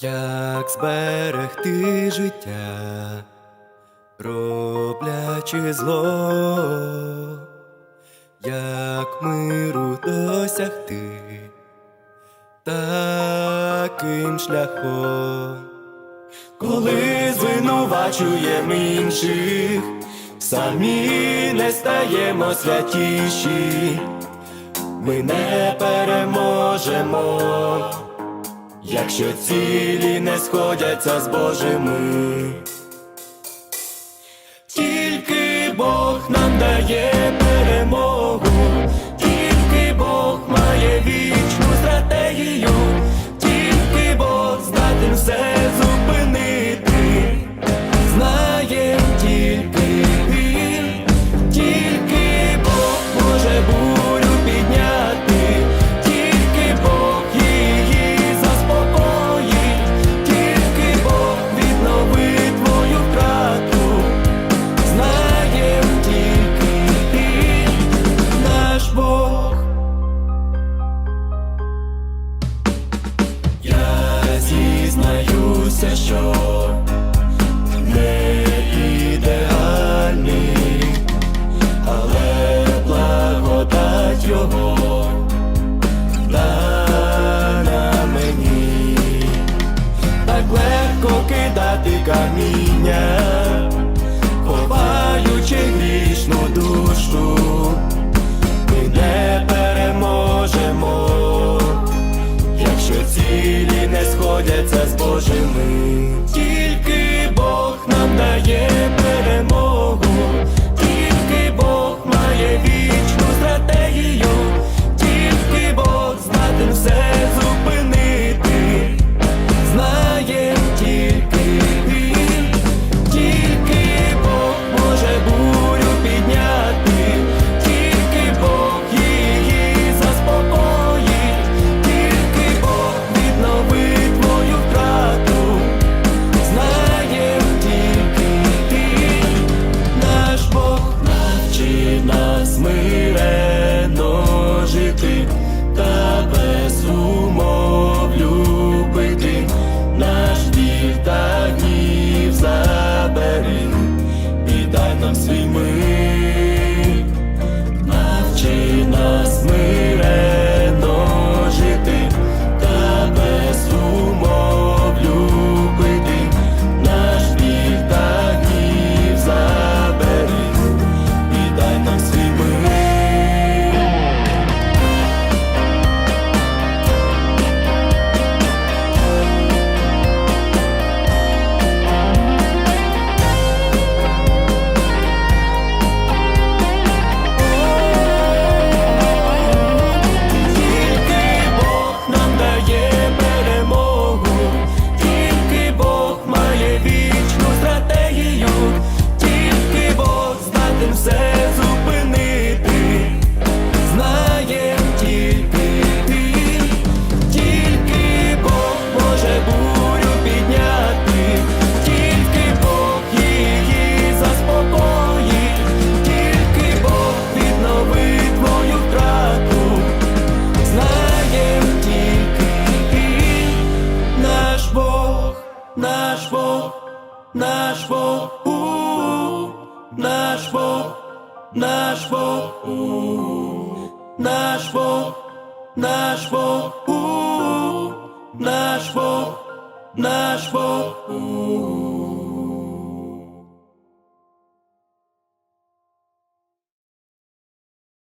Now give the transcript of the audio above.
Як зберегти життя, роблячи зло, як миру досягти? Таким шляхом, коли звинувачуємо інших, самі не стаємо святіші, ми не переможемо якщо цілі не сходяться з Божими, тільки Бог нам дає. session родяться з Божими, тільки Бог нам дає перемогу. наш Бог, наш Бог, у, -у, -у. наш Бог, наш Бог, у, -у. наш Бог, наш Бог, у, наш Бог, наш Бог. -у.